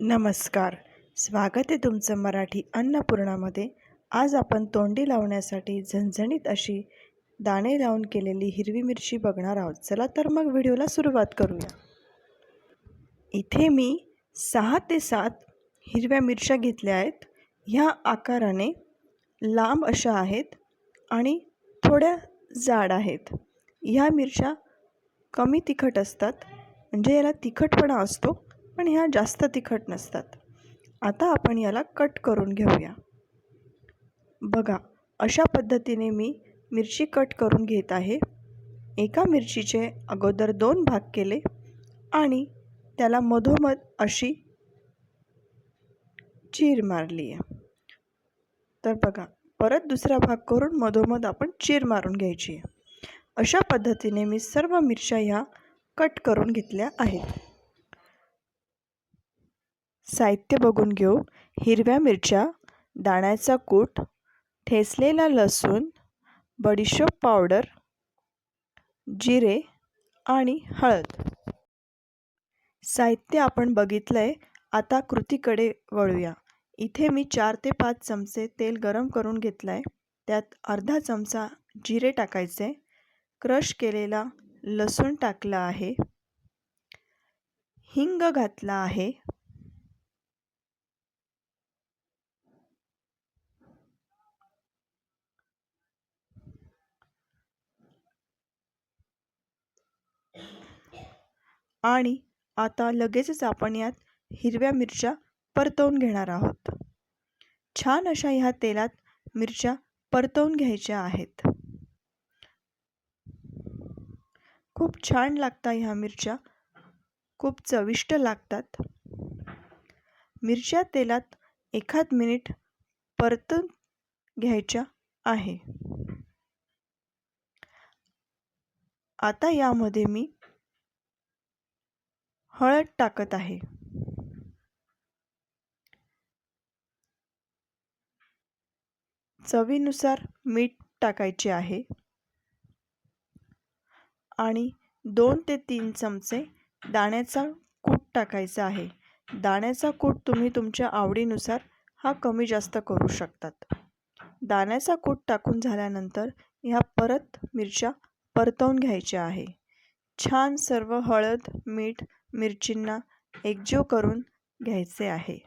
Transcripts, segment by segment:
नमस्कार. स्वागत आहे तुमचं मराठी अन्नपूर्णामध्ये. आज आपण तोंडी लावण्यासाठी झणझणीत अशी दाणे लावून केलेली हिरवी मिरची बघणार आहोत. चला तर मग व्हिडिओला सुरुवात करूया. इथे मी सहा ते सात हिरव्या मिरच्या घेतल्या आहेत. ह्या आकाराने लांब अशा आहेत आणि थोड्या जाड आहेत. ह्या मिरच्या कमी तिखट असतात. म्हणजे याला तिखटपणा असतो. पण ह्या जास्त तिखट नसतात. आता आपण याला कट करून घेऊया. बघा अशा पद्धतीने मी मिरची कट करून घेत आहे. एका मिरचीचे अगोदर दोन भाग केले आणि त्याला मधोमध अशी चीर मारली आहे. तर बघा परत दुसरा भाग करून मधोमध आपण चीर मारून घ्यायची आहे. अशा पद्धतीने मी सर्व मिरच्या ह्या कट करून घेतल्या आहेत. साहित्य बघून घेऊ. हिरव्या मिरच्या दाण्याचा कूट ठेचलेला लसूण बडीशोप पावडर जिरे आणि हळद. साहित्य आपण बघितलं आहे आता कृतीकडे वळूया. इथे मी चार ते पाच चमचे तेल गरम करून घेतलं आहे त्यात अर्धा चमचा जिरे टाकायचे. क्रश केलेला लसूण टाकला आहे. हिंग घातला आहे. आणि आता लगेचच आपण यात हिरव्या मिरच्या परतवून घेणार आहोत. छान अशा ह्या तेलात मिरच्या परतवून घ्यायच्या आहेत. खूप छान लागतात ह्या मिरच्या. खूप चविष्ट लागतात. मिरच्या तेलात एखाद मिनिट परतून घ्यायच्या आहे. आता यामध्ये मी हळद टाकत आहे. चवीनुसार मीठ टाकायचे आहे. आणि दोन ते तीन चमचे दाण्याचा कूट टाकायचा आहे. दाण्याचा कूट तुम्ही तुमच्या आवडीनुसार हा कमी जास्त करू शकतात. दाण्याचा कूट टाकून झाल्यानंतर ह्या परत मिरच्या परतवून घ्यायच्या आहे. छान सर्व हळद मीठ मिरचींना एकजीव करून घ्यायचे आहे.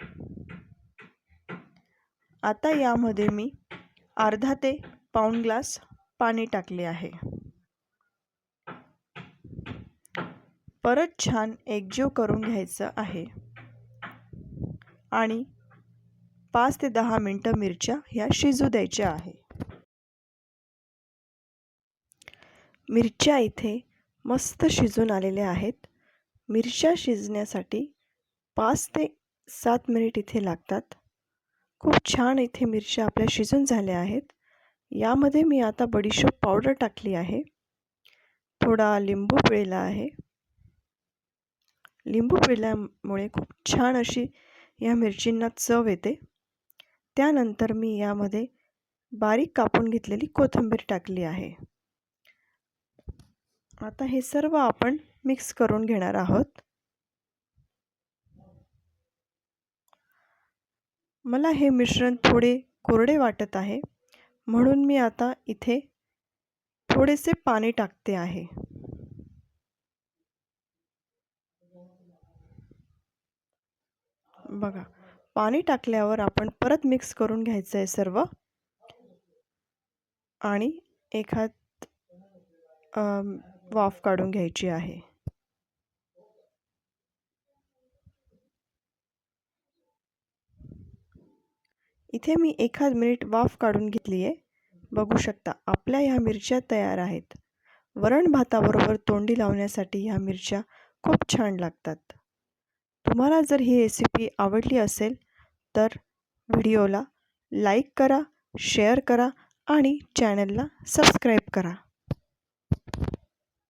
आता यामध्ये मी अर्धा ते पाऊण ग्लास पाणी टाकले आहे. परत छान एकजीव करून घ्यायचं आहे. आणि पाच ते दहा मिनटं मिरच्या ह्या शिजू द्यायच्या आहे. मिरच्या इथे मस्त शिजून आलेल्या आहेत. मिरच्या शिजण्यासाठी पाच ते सात मिनिट इथे लागतात. खूप छान इथे मिरच्या आपल्या शिजून झाल्या आहेत. यामध्ये मी आता बडीशोप पावडर टाकली आहे. थोडा लिंबू पिळला आहे. लिंबू पिळल्यामुळे खूप छान अशी या मिरचींना चव येते. त्यानंतर मी यामध्ये बारीक कापून घेतलेली कोथिंबीर टाकली आहे. आता हे सर्व आपण मिक्स करून घेणार आहोत. मला हे मिश्रण थोडे कोरडे वाटत आहे म्हणून मी आता इथे थोडेसे पाणी टाकते आहे. बघा पाणी टाकल्यावर आपण परत मिक्स करून घ्यायचं आहे सर्व. आणि एखाद वाफ काढून घ्यायची आहे. इथे मी एखाद मिनिट वाफ काढून घेतली आहे बघू शकता आपल्या ह्या मिरच्या तयार आहेत. वरण भाताबरोबर तोंडी लावण्यासाठी ह्या मिरच्या खूप छान लागतात. तुम्हाला जर ही रेसिपी आवडली असेल तर व्हिडिओला लाईक करा शेअर करा आणि चॅनलला सबस्क्राईब करा.